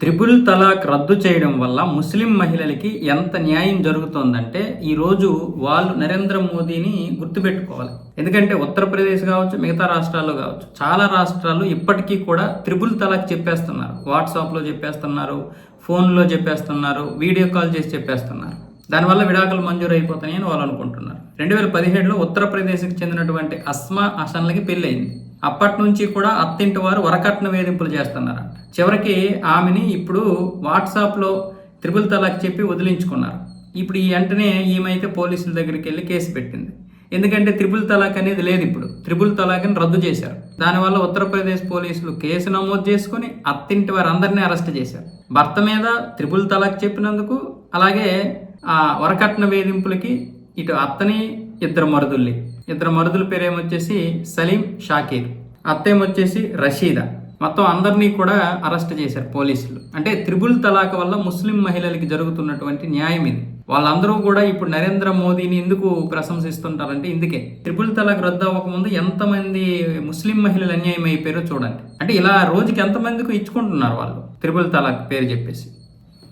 Triple తలాక్ రద్దు చేయడం వల్ల ముస్లిం మహిళలకి ఎంత న్యాయం జరుగుతోందంటే ఈరోజు వాళ్ళు నరేంద్ర మోదీని గుర్తుపెట్టుకోవాలి. ఎందుకంటే ఉత్తరప్రదేశ్ కావచ్చు మిగతా రాష్ట్రాల్లో కావచ్చు చాలా రాష్ట్రాలు ఇప్పటికీ కూడా త్రిపుల్ తలాక్ చెప్పేస్తున్నారు. వాట్సాప్లో చెప్పేస్తున్నారు ఫోన్లో చెప్పేస్తున్నారు వీడియో కాల్ చేసి చెప్పేస్తున్నారు. దానివల్ల విడాకులు మంజూరు అయిపోతాయని వాళ్ళు అనుకుంటున్నారు. రెండు వేల పదిహేడులో ఉత్తరప్రదేశ్కి చెందినటువంటి అస్మా హసన్లకి పెళ్ళయింది. అప్పటి నుంచి కూడా అత్తింటి వారు వరకట్న వేధింపులు చేస్తున్నారంట. చివరికి ఆమెని ఇప్పుడు వాట్సాప్లో త్రిపుల్ తలాక్ చెప్పి వదిలించుకున్నారు. ఇప్పుడు ఈ వెంటనే ఈమె అయితే పోలీసుల దగ్గరికి వెళ్ళి కేసు పెట్టింది. ఎందుకంటే త్రిపుల్ తలాక్ అనేది లేదు ఇప్పుడు. త్రిపుల్ తలాక్ని రద్దు చేశారు. దానివల్ల ఉత్తరప్రదేశ్ పోలీసులు కేసు నమోదు చేసుకుని అత్తింటి వారు అందరినీ అరెస్ట్ చేశారు. భర్త మీద త్రిపుల్ తలాక్ చెప్పినందుకు అలాగే ఆ వరకట్న వేధింపులకి ఇటు అత్తని ఇద్దరు మరుదుల్ని. ఇద్దరు మరుదుల పేరేమొచ్చేసి సలీం షాకీర్. అత్తేమొచ్చేసి రషీదా. మొత్తం అందరినీ కూడా అరెస్ట్ చేశారు పోలీసులు. అంటే త్రిబుల్ తలాక్ వల్ల ముస్లిం మహిళలకి జరుగుతున్నటువంటి న్యాయం ఇది. వాళ్ళందరూ కూడా ఇప్పుడు నరేంద్ర మోదీని ఎందుకు ప్రశంసిస్తుంటారంటే ఇందుకే. త్రిపుల్ తలాక్ రద్దు అవ్వకముందు ఎంతమంది ముస్లిం మహిళలు అన్యాయం అయిపోయారో చూడండి. అంటే ఇలా రోజుకి ఎంతమందికి ఇచ్చుకుంటున్నారు వాళ్ళు? త్రిపుల్ తలాక్ పేరు చెప్పేసి.